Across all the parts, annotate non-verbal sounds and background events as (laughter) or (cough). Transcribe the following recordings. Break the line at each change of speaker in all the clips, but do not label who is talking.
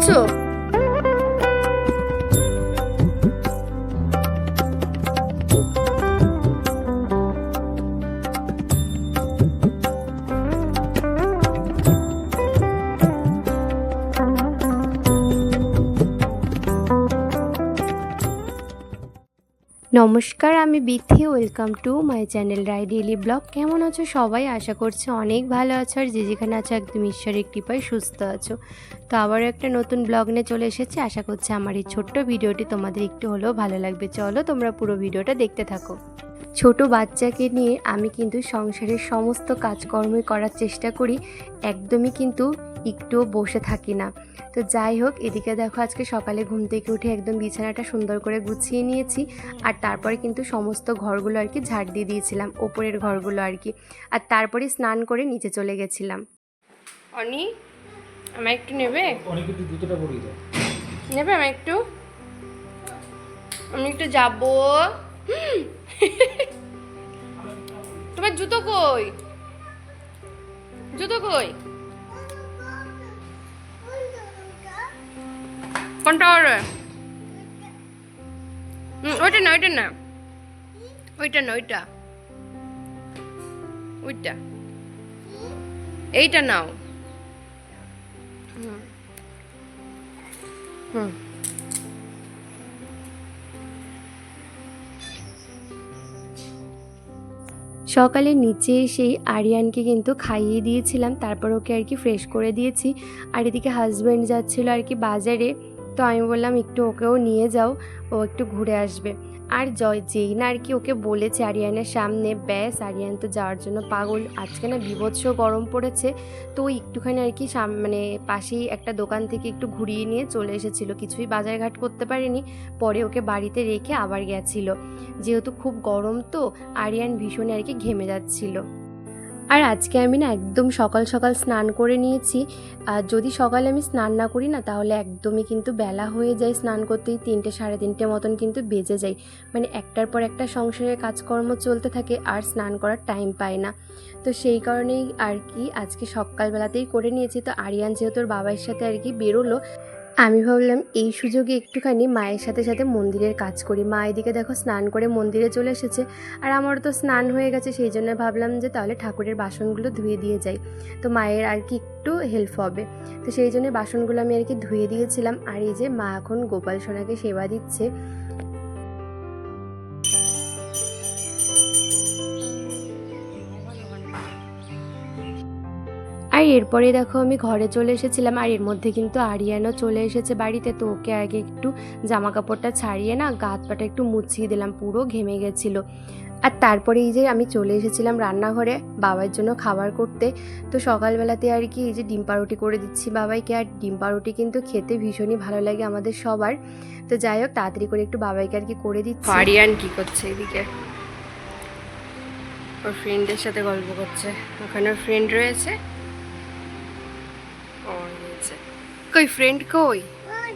তুমি
নমস্কার, আমি Bithi. Welcome to my channel Rai daily blog কেমন আছো সবাই? আশা করছে অনেক ভালো আছো আর যে যেখানে আছো একদম ঈশ্বরের কৃপায় সুস্থ আছো। তো আবারও একটা নতুন ব্লগ নিয়ে চলে এসেছি। আশা করছি আমার এই ছোট্ট ভিডিওটি তোমাদের একটু হলেও ভালো লাগবে। চলো তোমরা পুরো ভিডিওটা দেখতে থাকো। ছোট বাচ্চাকে নিয়ে আমি কিন্তু সংসারের সমস্ত কাজকর্মই করার চেষ্টা করি। একদমই কিন্তু একটুও বসে থাকি না। তো যাই হোক এদিকে দেখো আজকে সকালে ঘুম থেকে উঠে একদম বিছানাটা সুন্দর করে গুছিয়ে নিয়েছি। আর তারপরে কিন্তু সমস্ত ঘরগুলো আর কি ঝাড় দিয়ে দিয়েছিলাম ওপরের ঘরগুলো আর কি। আর তারপরে স্নান করে নিচে চলে গেছিলাম।
অনি আমার একটু নেবে?
অনেক একটু জুতোটা পরিয়ে দাও।
নেবে আমার একটু? আমি একটু যাব। তোমার জুতো কই? জুতো কই? কোনটা ওর ওইটা না ওইটা না। ওইটা না, ওইটা। ওইটা। এইটা নাও। হুম।
সকালে নিচে এসেই আরিয়ানকে কিন্তু খাইয়ে দিয়েছিলাম, তারপর ওকে আর কি ফ্রেশ করে দিয়েছি। আর এদিকে হাজব্যান্ড যাচ্ছিল আর কি বাজারে। তো আমি বললাম, একটু ওকেও নিয়ে যাও, ও একটু ঘুরে আসবে। আর জয়, যেই না আর কি ওকে বলেছে আরিয়ানের সামনে, ব্যাস, আরিয়ান তো যাওয়ার জন্য পাগল, আজকে না বিভৎস গরম পড়েছে। তো একটুখানি আর কি সাম মানে পাশেই একটা দোকান থেকে একটু ঘুরিয়ে নিয়ে চলে এসেছিল। কিছুই বাজারঘাট করতে পারেনি, পরে ওকে বাড়িতে রেখে আবার গেছিল। যেহেতু খুব গরম তো, আরিয়ান ভীষণ আর কি ঘেমে যাচ্ছিল। আর আজকে আমি না একদম সকাল সকাল স্নান করে নিয়েছি। আর যদি সকালে আমি স্নান না করি না, তাহলে একদমই কিন্তু বেলা হয়ে যায় স্নান করতেই তিনটে সাড়ে তিনটে মতন কিন্তু বেজে যায়। মানে একটার পর একটা সংসারের কাজকর্ম চলতে থাকে, আর স্নান করার টাইম পায় না। তো সেই কারণেই আর কি আজকে সকালবেলাতেই করে নিয়েছি। তো আরিয়ান যেহেতু বাবার সাথে আর কি বেরোলো আমি ভাবলাম, এই সুযোগে একটুখানি মায়ের সাথে সাথে মন্দিরের কাজ করি। মা এদিকে দেখো স্নান করে মন্দিরে চলে এসেছে। আর আমারও তো স্নান হয়ে গেছে, সেই জন্য ভাবলাম যে তাহলে ঠাকুরের বাসনগুলো ধুয়ে দিয়ে যাই। তো মায়ের আর কি একটু হেল্প হবে। তো সেই জন্য বাসনগুলো আমি আর কি ধুয়ে দিয়েছিলাম। আর এই যে মা এখন গোপাল সোনাকে সেবা দিচ্ছে। আর এরপরে দেখো আমি ঘরে চলে এসেছিলাম, আর এর মধ্যে কিন্তু আরিয়ানও চলে এসেছে বাড়িতে, তো ওকে আগে একটু জামা কাপড়টা ছাড়িয়ে না গাত পাটা একটু মুছিয়ে দিলাম, পুরো ঘেমে গেছিল। আর তারপরে এই যে আমি চলে এসেছিলাম রান্নাঘরে বাবার জন্য খাবার করতে, তো সকালবেলাতে আর কি এই যে ডিম পাউরুটি করে দিচ্ছি বাবাইকে, আর ডিম পাউরুটি কিন্তু খেতে ভীষণই ভালো লাগে আমাদের সবার। তো যাই হোক, তাড়াতাড়ি করে একটু বাবাইকে আর কি করে দিচ্ছি।
আরিয়ান কি করছে এদিকে? ওর ফ্রেন্ডের সাথে গল্প করছে। ওখানে ফ্রেন্ড রয়েছে। ও রয়েছে কই ফ্রেন্ড কই ওই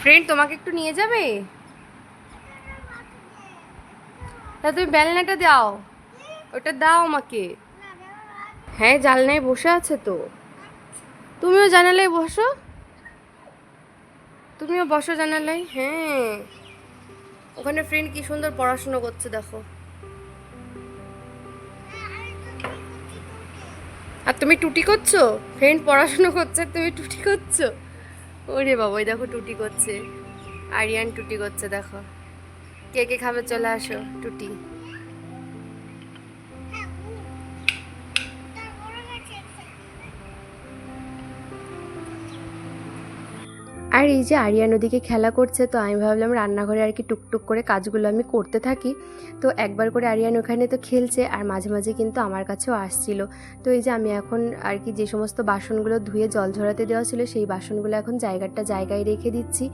ফ্রেন্ড তোমাকে একটু নিয়ে যাবে? তা তুমি বেলনাটা দাও। ওটা দাও আমাকে। হ্যাঁ জানলায় বসে আছে তো। তুমিও জানালায় বসো। তুমিও বসো জানালায়। হ্যাঁ। ওখানে ফ্রেন্ড কি সুন্দর পড়াশোনা করছে, দেখো। আর তুমি টুটি করছ? ফ্রেন্ড পড়াশুনো করছে, তুমি টুটি করছ? ওরে বাবা, ওই দেখো টুটি করছে। আরিয়ান টুটি করছে, দেখো। কে কে খাবে চলে আসো, টুটি।
আর এই যে আরিয়া নদীকে খেলা করছে, তো আমি ভাবলাম রান্নাঘরে আর কি টুকটুক করে কাজগুলো আমি করতে থাকি। তো একবার করে আরিয়ান ওখানে তো খেলছে আর মাঝে মাঝে কিন্তু আমার কাছেও আসছিল। তো এই যে আমি এখন আর কি যে সমস্ত বাসনগুলো ধুয়ে জল ঝরাতে দেওয়া ছিল, সেই বাসনগুলো এখন জায়গাটা জায়গায় রেখে দিচ্ছি।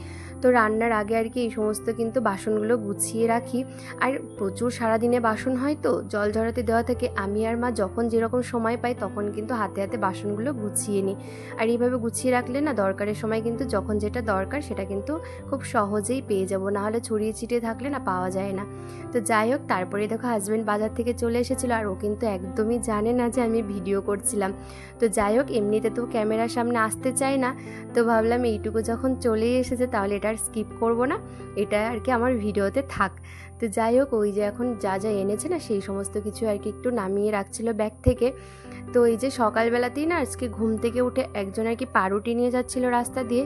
তো রান্নার আগে আর কি এই সমস্ত কিন্তু বাসনগুলো গুছিয়ে রাখি। আর প্রচুর সারাদিনে বাসন হয় তো, জল ঝরাতে দেওয়া থেকে আমি আর মা যখন যেরকম সময় পাই তখন কিন্তু হাতে হাতে বাসনগুলো গুছিয়ে নিই। আর এইভাবে গুছিয়ে রাখলে না দরকারের সময় কিন্তু যখন যেটা যেটা দরকার সেটা কিন্তু খুব সহজেই পেয়ে যাব। নাহলে ছড়িয়ে ছিটিয়ে থাকলে না পাওয়া যায় না। তো যাই হোক, তারপরে দেখো হাজব্যান্ড বাজার থেকে চলে এসেছিল আর ও কিন্তু একদমই জানে না যে আমি ভিডিও করছিলাম। তো যাই হোক, এমনিতে তো ক্যামেরার সামনে আসতে চায় না। তো ভাবলাম এইটুকু যখন চলেই এসেছে তাহলে এটা আর স্কিপ করব না। এটা আর কি আমার ভিডিওতে থাক। তো যাই হোক, ওই যে এখন যা যা এনেছে না সেই সমস্ত কিছু আর কি একটু নামিয়ে রাখছিল ব্যাগ থেকে। তো এই যে সকালবেলাতেই না আজকে ঘুম থেকে উঠে একজন আর কি পাউরুটি নিয়ে যাচ্ছিল রাস্তা দিয়ে।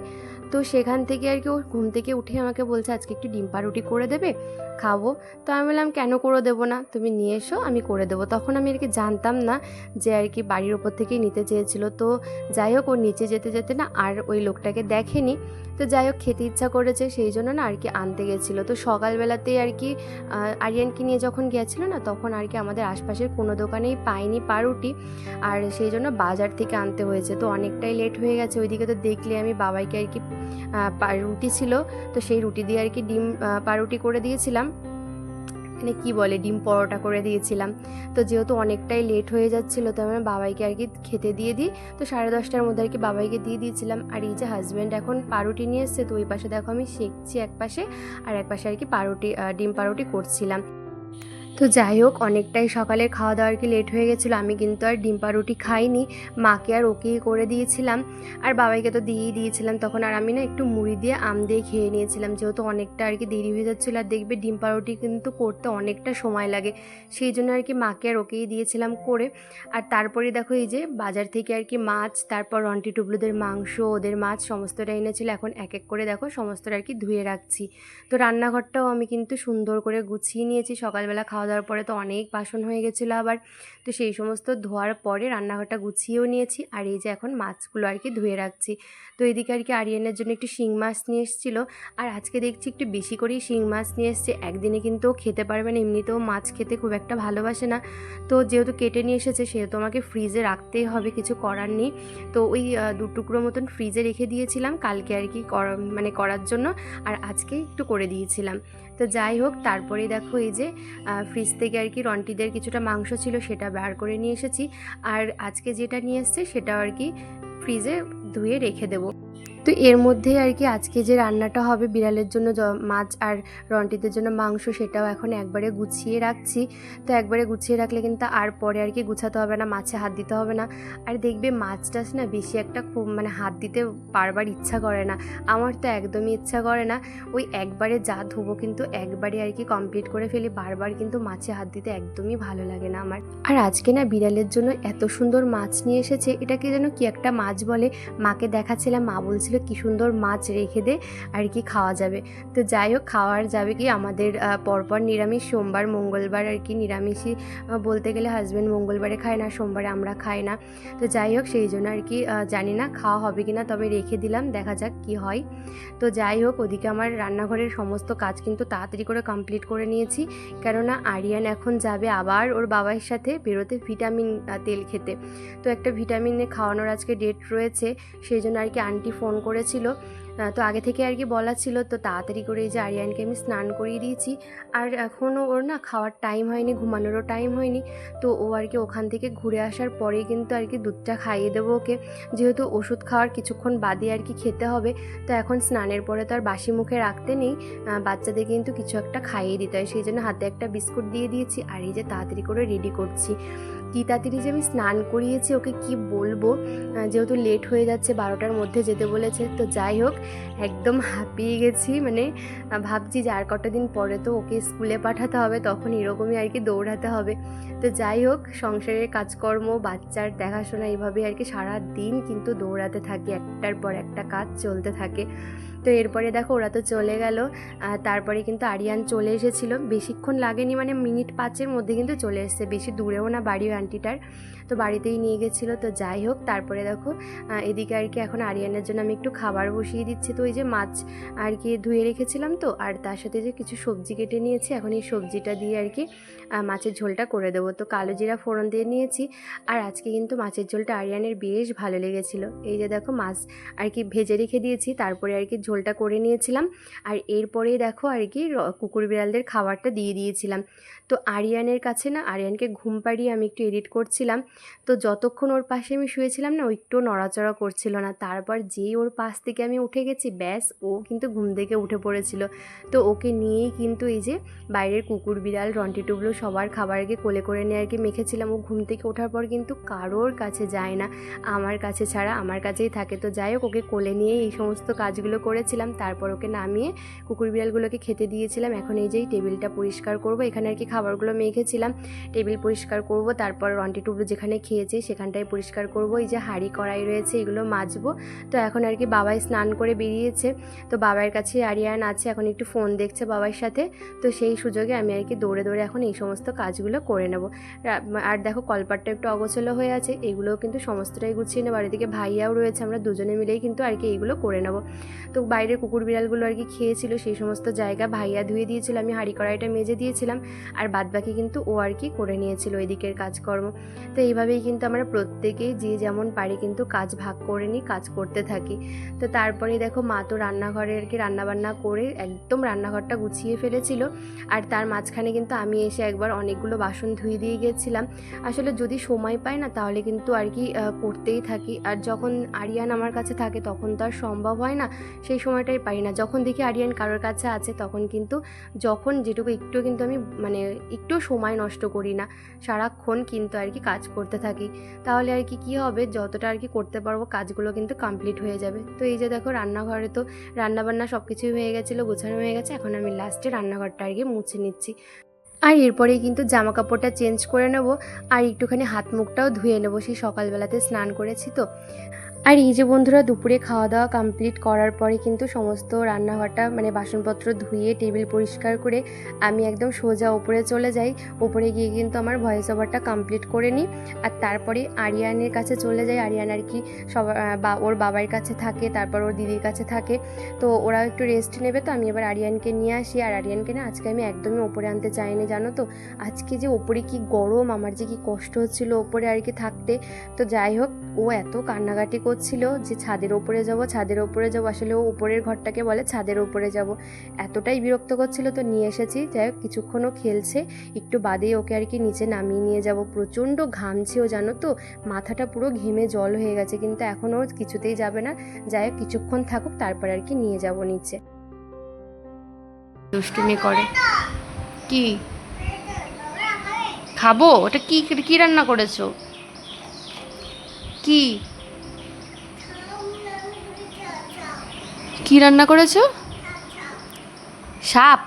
তো সেখান থেকে আর কি ও ঘুম থেকে উঠে আমাকে বলছে, আজকে একটু ডিম পাউরুটি করে দেবে, খাব। তো আমি বললাম, কেন করে দেবো না? তুমি নিয়ে এসো, আমি করে দেবো। তখন আমি আর কি জানতাম না যে আর কি বাড়ির ওপর থেকেই নিতে চেয়েছিল। তো যাই হোক ওর নিচে যেতে যেতে না আর ওই লোকটাকে দেখেনি। তো যাই হোক, খেতে ইচ্ছা করেছে, সেই জন্য না আর কি আনতে গেছিল। তো সকালবেলাতেই আর কি আরিয়ানকে নিয়ে যখন গেছিল না, তখন আর কি আমাদের আশপাশের কোনো দোকানেই পাইনি পাউরুটি আর সেই জন্য বাজার থেকে আনতে হয়েছে। তো অনেকটাই লেট হয়ে গেছে। ওইদিকে তো দেখলে আমি বাবাইকে আর কি রুটি ছিল। তো সেই রুটি দিয়ে আর কি ডিম পাউরুটি করে দিয়েছিলাম। মানে কি বলে, ডিম পরোটা করে দিয়েছিলাম। তো যেহেতু অনেকটাই লেট হয়ে যাচ্ছিল, তো আমি বাবাইকে আর কি খেতে দিয়ে দিই। তো সাড়ে দশটার মধ্যে আর কি বাবাইকে দিয়ে দিয়েছিলাম। আর এই যে হাজব্যান্ড এখন পাউরুটি নিয়ে এসছে, তো ওই পাশে দেখো আমি শেখছি এক পাশে আর এক পাশে আর কি পাউরুটি ডিম পাউরুটি করছিলাম। তো যাই হোক, অনেকটাই সকালে খাওয়া দাওয়ার কি লেট হয়ে গেছিল, আমি কিন্তু আর ডিম্পা রুটি খাইনি। মাকে আর ওকেই করে দিয়েছিলাম। আর বাবাইকে তো দিয়েই দিয়েছিলাম, তখন আর আমি না একটু মুড়ি দিয়ে আম দিয়ে খেয়ে নিয়েছিলাম। যেহেতু অনেকটা আর কি দেরি হয়ে যাচ্ছিল, আর দেখবে ডিম্পা রুটি কিন্তু করতে অনেকটা সময় লাগে। সেই জন্য আর কি মাকে আর ওকেই দিয়েছিলাম করে। আর তারপরে দেখো এই যে বাজার থেকে আর কি মাছ, তারপর রন্টি টুবলুদের মাংস, ওদের মাছ সমস্তটা এনেছিল। এখন এক এক করে দেখো সমস্তটা আর কি ধুয়ে রাখছি। তো রান্নাঘরটাও আমি কিন্তু সুন্দর করে গুছিয়ে নিয়েছি। সকালবেলা খাওয়া দাওয়ার পরে তো অনেক বাসন হয়ে গেছিল আবার। তো সেই সমস্ত ধোয়ার পরে রান্নাঘরটা গুছিয়েও নিয়েছি। আর এই যে এখন মাছগুলো আর কি ধুয়ে রাখছি। তো এদিকে আর কি আরিয়ানের জন্য একটু শিং মাছ নিয়ে এসেছিল। আর আজকে দেখছি একটু বেশি করেই শিং মাছ নিয়ে এসছে। একদিনে কিন্তু খেতে পারবে না, এমনিতেও মাছ খেতে খুব একটা ভালোবাসে না। তো যেহেতু কেটে নিয়ে এসেছে, সেহেতু আমাকে ফ্রিজে রাখতেই হবে, কিছু করার নেই। তো ওই দু টুকরো মতন ফ্রিজে রেখে দিয়েছিলাম কালকে আর কি মানে করার জন্য। আর আজকে একটু করে দিয়েছিলাম। তো যাই হোক তারপরে দেখো এই যে ফ্রিজ থেকে আর কি রন্টিদের কিছুটা মাংস ছিল, সেটা বার করে নিয়ে এসেছি। আর আজকে যেটা নিয়ে এসছে, সেটাও আর কি ফ্রিজে ধুয়ে রেখে দেবো। তো এর মধ্যে আর কি আজকে যে রান্নাটা হবে বিড়ালের জন্য মাছ আর রন্টিদের জন্য মাংস সেটাও এখন একবারে গুছিয়ে রাখছি। তো একবারে গুছিয়ে রাখলে কিন্তু আর পরে আর কি গুছাতে হবে না, মাছে হাত দিতে হবে না। আর দেখবে মাছ টাছ না বেশি একটা খুব মানে হাত দিতে বারবার ইচ্ছা করে না। আমার তো একদমই ইচ্ছা করে না। ওই একবারে যা ধুবো কিন্তু একবারে আর কি কমপ্লিট করে ফেলি, বারবার কিন্তু মাছে হাত দিতে একদমই ভালো লাগে না আমার। আর আজকে না বিড়ালের জন্য এত সুন্দর মাছ নিয়ে এসেছে, এটাকে যেন কি একটা মাছ বলে? মাকে দেখাচ্ছিলাম, মা বলছিল কি সুন্দর মাছ রেখে দে আর কি খাওয়া যাবে। তো যাই হোক, খাওয়ার যাবে কি আমাদের পরপর নিরামিষ, সোমবার, মঙ্গলবার আর কি নিরামিষই বলতে গেলে হাজব্যান্ড মঙ্গলবারে খায় না, সোমবারে আমরা খাই না। তো যাই হোক, সেই জন্য আর কি জানি না খাওয়া হবে কি না তবে রেখে দিলাম, দেখা যাক কি হয়। তো যাই হোক, ওদিকে আমার রান্নাঘরের সমস্ত কাজ কিন্তু তাড়াতাড়ি করে কমপ্লিট করে নিয়েছি। কেননা আরিয়ান এখন যাবে আবার ওর বাবার সাথে বেরোতে ভিটামিন তেল খেতে। তো একটা ভিটামিনে খাওয়ানোর আজকে ডেট রয়েছে, সেই জন্য আর কি আন্টি ফোন করেছিল। তো আগে থেকে আর কি বলা ছিল, তো তাড়াতাড়ি করে এই যে আরিয়ানকে আমি স্নান করিয়ে দিয়েছি। আর এখনও ওর না খাওয়ার টাইম হয়নি, ঘুমানোরও টাইম হয়নি। তো ও আর কি ওখান থেকে ঘুরে আসার পরেই কিন্তু আর কি দুধটা খাইয়ে দেবো ওকে। যেহেতু ওষুধ খাওয়ার কিছুক্ষণ বাদে আর কি খেতে হবে, তো এখন স্নানের পরে তো আর বাসি মুখে রাখতে নেই। বাচ্চাদের কিন্তু কিছু একটা খাইয়ে দিতে হয়, সেই জন্য হাতে একটা বিস্কুট দিয়ে দিয়েছি। আর এই যে তাড়াতাড়ি করে রেডি করছি। তাড়াতাড়ি যে আমি স্নান করিয়েছি, ওকে কি বলব? যেহেতু লেট হয়ে যাচ্ছে, বারোটার মধ্যে যেতে বলেছে, তো যাই হোক, একদম হাঁপিয়ে গেছি। মানে ভাবছি যে আর কটা দিন পরে তো ওকে স্কুলে পাঠাতে হবে, তখন এরকমই আর কি দৌড়াতে হবে। তো যাই হোক, সংসারের কাজকর্ম, বাচ্চার দেখাশোনা এইভাবে আর কি সারা দিন কিন্তু দৌড়াতে থাকি, একটার পর একটা কাজ চলতে থাকে। তো এরপরে দেখো ওরা তো চলে গেল। আর তারপরে কিন্তু আরিয়ান চলে এসেছিল। বেশিক্ষণ লাগেনি মানে মিনিট পাঁচের মধ্যে কিন্তু চলে এসছে। বেশি দূরেও না বাড়ি আন্টিটার তো বাড়িতেই নিয়ে গেছিল। তো যাই হোক, তারপরে দেখো এদিকে আর কি এখন আরিয়ানের জন্য আমি একটু খাবার বসিয়ে দিচ্ছি। তো ওই যে মাছ আর কি ধুয়ে রেখেছিলাম তো, আর তার সাথে যে কিছু সবজি কেটে নিয়েছি, এখন এই সবজিটা দিয়ে আর কি মাছের ঝোলটা করে দেবো। তো কালো জিরা ফোড়ন দিয়ে নিয়েছি, আর আজকে কিন্তু মাছের ঝোলটা আরিয়ানের বেশ ভালো লেগেছিলো। এই যে দেখো মাছ আর কি ভেজে রেখে দিয়েছি, তারপরে আর কি ঝোলটা করে নিয়েছিলাম। আর এরপরেই দেখো আর কি কুকুর বিড়ালদের খাবারটা দিয়ে দিয়েছিলাম। তো আরিয়ানের কাছে না, আরিয়ানকে ঘুম পাড়িয়ে আমি একটু এডিট করছিলাম। তো যতক্ষণ ওর পাশে আমি শুয়েছিলাম না, ও একটু নড়াচড়া করছিল না। তারপর যেই ওর পাশ থেকে আমি উঠে গেছি, ব্যাস, ও কিন্তু ঘুম থেকে উঠে পড়েছিল। তো ওকে নিয়েই কিন্তু এই যে বাইরের কুকুর, বিড়াল, রন্টি টুবলু সবার খাবারকে কোলে করে নিয়ে আর কি মেখেছিলাম। ও ঘুম থেকে ওঠার পর কিন্তু কারোর কাছে যায় না। আমার কাছে ছাড়া আমার কাছেই থাকে। তো যাই হোক, ওকে কোলে নিয়ে এই সমস্ত কাজগুলো করেছিলাম। তারপর ওকে নামিয়ে কুকুর, বিড়ালগুলোকে খেতে দিয়েছিলাম। এখন এই যে এই টেবিলটা পরিষ্কার করব। এখানে আর কি খাবারগুলো মেখেছিলাম। টেবিল পরিষ্কার করব, তারপর রন্টি টুবলু যেখানে খেয়েছে সেখানটায় পরিষ্কার করব। এই যে হাঁড়ি কড়াই রয়েছে, এগুলো মাজবো। তো এখন আর কি বাবাই স্নান করে বেরিয়েছে। তো বাবার কাছে আরিয়ান আছে, এখন একটু ফোন দেখছে বাবার সাথে। তো সেই সুযোগে আমি আর কি দৌড়ে দৌড়ে এখন এই সমস্ত কাজগুলো করে নেব। আর দেখো কলপাটটা একটু অগোছলো হয়ে আছে, এগুলোও কিন্তু সমস্তটাই গুছিয়ে নেব। আর এদিকে ভাইয়াও রয়েছে, আমরা দুজনে মিলেই কিন্তু আর কি এইগুলো করে নেব। তো বাইরের কুকুর বিড়ালগুলো আর কি খেয়েছিল, সেই সমস্ত জায়গা ভাইয়া ধুয়ে দিয়েছিল, আমি হাঁড়ি কড়াইটা মেজে দিয়েছিলাম। আর বাদবাকি কিন্তু ও আর কি করে নিয়েছিল ওই দিকের কাজকর্ম। তো এইভাবেই কিন্তু আমরা প্রত্যেকেই যে যেমন পারি কিন্তু কাজ ভাগ করে নিই, কাজ করতে থাকি। তো তারপরে দেখো মা তো রান্নাঘরে আর কি রান্নাবান্না করে একদম রান্নাঘরটা গুছিয়ে ফেলেছিল। আর তার মাঝখানে কিন্তু আমি এসে একবার অনেকগুলো বাসন ধুয়ে দিয়ে গিয়েছিলাম আসলে যদি সময় পাই না তাহলে কিন্তু আর কি করতেই থাকি। আর যখন আরিয়ান আমার কাছে থাকে তখন তো আর সম্ভব হয় না, সেই সময়টাই পারি না। যখন দেখি আরিয়ান কারোর কাছে আছে তখন কিন্তু যখন যেটুকু একটু কিন্তু আমি মানে একটু সময় নষ্ট করি না। সারাক্ষণ কিন্তু আর কি কাজ করতে থাকি, তাহলে আর কি, কী হবে? যতটা আর কি করতে পারব, কাজগুলো কিন্তু কমপ্লিট হয়ে যাবে। তো এই যে দেখো, রান্নাঘরে তো রান্নাবান্না সব কিছুই হয়ে গেছিল, গোছানো হয়ে গেছে, এখন আমি লাস্টে রান্নাঘরটা আর কি মুছে নিচ্ছি। আর এরপরেই কিন্তু জামা কাপড়টা চেঞ্জ করে নেব, আর একটুখানি হাত মুখটাও ধুয়ে নেব, সেই সকালবেলাতে স্নান করেছি তো। আর এই যে বন্ধুরা দুপুরে খাওয়া দাওয়া কমপ্লিট করার পরে কিন্তু সমস্ত রান্নাঘরটা মানে বাসনপত্র ধুয়ে টেবিল পরিষ্কার করে আমি একদম সোজা ওপরে চলে যাই। ওপরে গিয়ে কিন্তু আমার ভয়েস ওভারটা কমপ্লিট করে নিই। আর তারপরে আরিয়ানের কাছে চলে যাই। আরিয়ান আর কি সব বা, ওর বাবার কাছে থাকে, তারপর ওর দিদির কাছে থাকে। তো ওরা একটু রেস্ট নেবে। তো আমি এবার আরিয়ানকে নিয়ে আসি। আর আরিয়ানকে না আজকে আমি একদমই ওপরে আনতে চাইনি, জানো তো? আজকে যে ওপরে কি গরম, আমার যে কি কষ্ট হচ্ছিল ওপরে আর কি থাকতে। তো যাই হোক ও এত কান্নাকাটি করছিল যে ছাদের ওপরে যাব, ছাদের ওপরে যাব। আসলে ও উপরের ঘরটাকে বলে ছাদের ওপরে যাব। এতটাই বিরক্ত করছিল তো নিয়ে এসেছি। যাই হোক, কিছুক্ষণও খেলছে। একটু বাদেই ওকে আর কি নিচে নামিয়ে নিয়ে যাব। প্রচণ্ড ঘামছে ও, জানো তো? মাথাটা পুরো ঘেমে জল হয়ে গেছে, কিন্তু এখন ও কিছুতেই যাবে না। যাই হোক, কিছুক্ষণ থাকুক, তারপর আর কি নিয়ে যাব নিচে।
দুষ্টুমি করে। কি? খাব? ওটা কি কি রান্না করেছ? কি? কি রান্না করেছ? সাপ।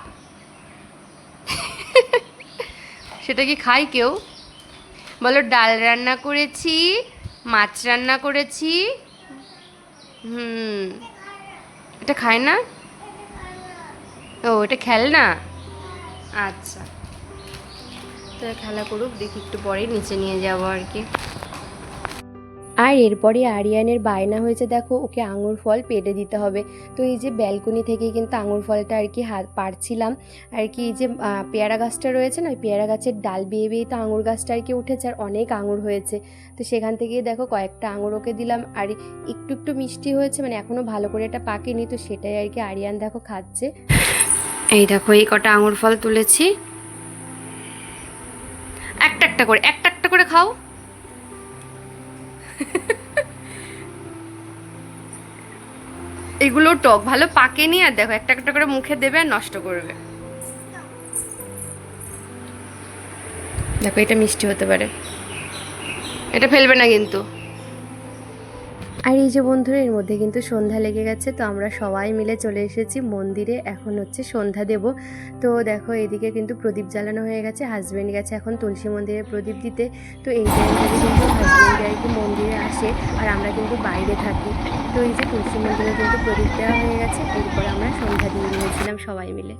সেটা কি খাই কেউ? বলো, ডাল রান্না করেছি, মাছ রান্না করেছি। হুম। এটা খায় না? ও, এটা খেলনা আচ্ছা। তো খেলা করুক, দেখি একটু পরে নিচে নিয়ে যাব আর কি।
আর এরপরে আরিয়ানের বায়না হয়েছে, দেখো, ওকে আঙুর ফল পেটে দিতে হবে। তো এই যে ব্যালকনি থেকে কিন্তু আঙুর ফলটা আর কি হাত পারছিলাম আর কি এই যে পেয়ারা গাছটা রয়েছে না, ওই পেয়ারা গাছের ডাল বেয়ে বেয়ে তো আঙুর গাছটা আর কি উঠেছে, আর অনেক আঙুর হয়েছে। তো সেখান থেকে দেখো কয়েকটা আঙুর ওকে দিলাম, আর একটু একটু মিষ্টি হয়েছে মানে এখনও ভালো করে এটা পাকেনি, তো সেটাই আর কি আরিয়ান দেখো খাচ্ছে।
এই দেখো, এই কটা আঙুর ফল তুলেছি। একটা একটা করে, একটা একটা করে খাও। (laughs) এগুলো টক, ভালো পাকেনি আর দেখো, একটা একটা করে মুখে দেবে আর নষ্ট করবে। দেখো, এটা মিষ্টি হতে পারে। এটা ফেলবে না কিন্তু।
আর এই যে বন্ধুরা, এর মধ্যে কিন্তু সন্ধ্যা লেগে গেছে, তো আমরা সবাই মিলে চলে এসেছি মন্দিরে। এখন হচ্ছে সন্ধ্যা দেব। তো দেখো, এদিকে কিন্তু প্রদীপ জ্বালানো হয়ে গেছে হাজব্যান্ড গেছে এখন তুলসী মন্দিরে প্রদীপ দিতে। তো এই টাইমটাতে কিন্তু হাজব্যান্ড আর কি মন্দিরে আসে, আর আমরা কিন্তু বাইরে থাকি। তো এই যে তুলসী মন্দিরে কিন্তু প্রদীপ দেওয়া হয়ে গেছে, এরপর আমরা সন্ধ্যা দিয়ে নিয়েছিলাম সবাই মিলে।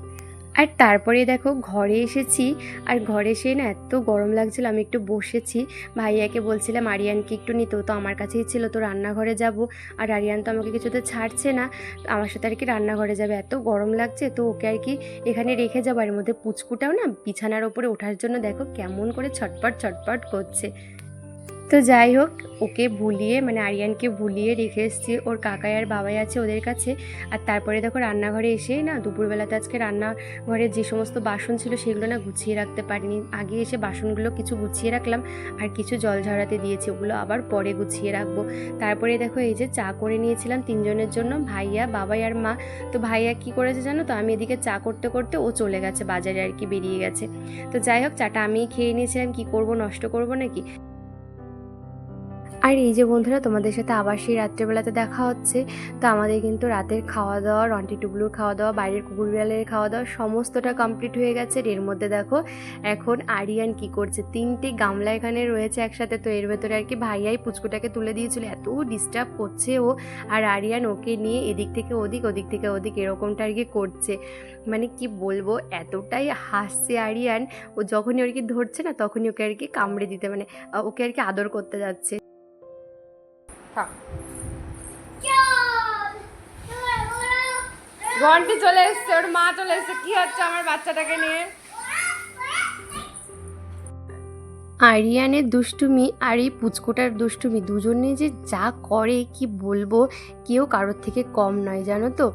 আর তারপরে দেখো ঘরে এসেছি, আর ঘরে এসে না এত গরম লাগছিল, আমি একটু বসেছি। ভাইয়াকে বলছিলাম, আরিয়ানকে একটু নিত তো আমার কাছেই ছিল, তো রান্নাঘরে যাব। আর আরিয়ান তো আমাকে কিছুতে ছাড়ছে না, আমার সাথে আর কি রান্নাঘরে যাবে। এত গরম লাগছে, তো ওকে আর কি এখানে রেখে যাব। এর মধ্যে পুচকুটাও না বিছানার ওপরে ওঠার জন্য দেখো কেমন করে ছটপট ছটপট করছে। তো যাই হোক, ওকে ভুলিয়ে মানে আরিয়ানকে ভুলিয়ে রেখে এসেছি। ওর কাকাই আর বাবাই আছে ওদের কাছে। আর তারপরে দেখো রান্নাঘরে এসে না দুপুরবেলাতে আজকে রান্নাঘরে যে সমস্ত বাসন ছিল সেগুলো না গুছিয়ে রাখতে পারিনি। আগে এসে বাসনগুলো কিছু গুছিয়ে রাখলাম আর কিছু জল ঝরাতে দিয়েছি। ওগুলো আবার পরে গুছিয়ে রাখব। তারপরে দেখো এই যে চা করে নিয়েছিলাম তিনজনের জন্য, ভাইয়া, বাবাই আর মা। তো ভাইয়া কি করেছে জানো তো, আমি এদিকে চা করতে করতে ও চলে গেছে, বাজারে আর কি বেরিয়ে গেছে। তো যাই হোক, চাটা আমিই খেয়ে নিয়েছিলাম, কি করব, নষ্ট করব নাকি? আর এই যে বন্ধুরা, তোমাদের সাথে আবার সেই রাত্রেবেলাতে দেখা হচ্ছে। তো আমাদের কিন্তু রাতের খাওয়া দাওয়া রন্টি টুবলুর খাওয়া দাওয়া বাইরের কুকুর বিড়ালের খাওয়া দাওয়া সমস্তটা কমপ্লিট হয়ে গেছে। এর মধ্যে দেখো, এখন আরিয়ান কি করছে? তিনটে গামলা এখানে রয়েছে একসাথে। তো এর ভেতরে আর কি ভাইয়াই পুচকুটাকে তুলে দিয়েছিল। এত ডিস্টার্ব করছে ও। আর আরিয়ান ওকে নিয়ে এদিক থেকে ওদিক ওদিক থেকে ওদিক এরকমটা আর কি করছে। মানে কি বলব, এতটাই হাসছে আরিয়ান। ও যখনই আর কি ধরছে না, তখনই ওকে আর কি কামড়ে দিতে মানে ওকে আর কি আদর করতে যাচ্ছে।
ঘন্টি চলে এসছে ওর মা চলে এসছে। কি হচ্ছে আমার বাচ্চাটাকে নিয়ে?
আরিয়ানের দুষ্টুমি আর এই পুচকোটার দুষ্টুমি দুজনে যে যা করে কি বলব কেউ কারোর থেকে কম নয় জানো তো?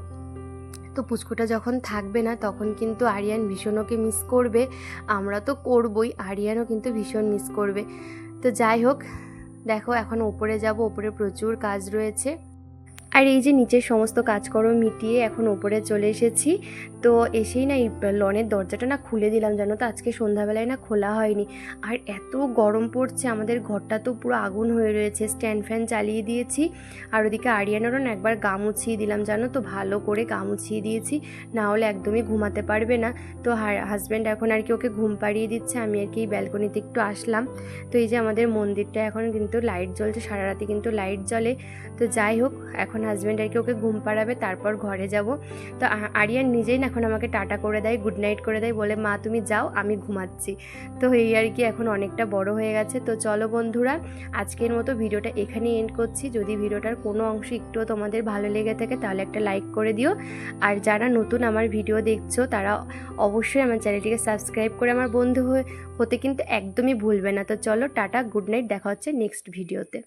তো পুচকুটা যখন থাকবে না তখন কিন্তু আরিয়ান ভীষণ ওকে মিস করবে। আমরা তো করবই আরিয়ানও কিন্তু ভীষণ মিস করবে। তো যাই হোক দেখো, এখন ওপরে যাব, ওপরে প্রচুর কাজ রয়েছে। আর এই যে নিচের সমস্ত কাজকর্ম মিটিয়ে এখন ওপরে চলে এসেছি। তো এসেই না এই লনের দরজাটা না খুলে দিলাম জানো তো? আজকে সন্ধ্যাবেলায় না খোলা হয়নি। আর এত গরম পড়ছে, আমাদের ঘরটা তো পুরো আগুন হয়ে রয়েছে। স্ট্যান্ড ফ্যান চালিয়ে দিয়েছি। আর ওদিকে আরিয়ানেরও না একবার গা মুছিয়ে দিলাম জানো তো? ভালো করে গা মুছিয়ে দিয়েছি। না হলে একদমই ঘুমাতে পারবে না। তো হাজব্যান্ড এখন আর কি ওকে ঘুম পাড়িয়ে দিচ্ছে। আমি আর কি ব্যালকনিতে একটু আসলাম। তো এই যে আমাদের মন্দিরটা এখন কিন্তু লাইট জ্বলছে, সারা রাতে কিন্তু লাইট জ্বলে। তো যাই হোক, এখন হাজব্যান্ড আর কি ওকে ঘুম পাড়াবে, তারপর ঘরে যাব। তো আরিয়ান নিজেই না এখন আমাকে টাটা করে দেয় গুড নাইট করে দেয়, বলে, মা, তুমি যাও, আমি ঘুমাচ্ছি। তো এই আর কি এখন অনেকটা বড় হয়ে গেছে। তো চলো বন্ধুরা, আজকের মতো ভিডিওটা এখানেই এন্ড করছি। যদি ভিডিওটার কোনো অংশ একটুও তোমাদের ভালো লেগে থাকে, তাহলে একটা লাইক করে দিও। আর যারা নতুন আমার ভিডিও দেখছ, তারা অবশ্যই আমার চ্যানেলটিকে সাবস্ক্রাইব করে আমার বন্ধু হতে কিন্তু একদমই ভুলবে না। তো চলো, টাটা গুড নাইট দেখা হচ্ছে নেক্সট ভিডিওতে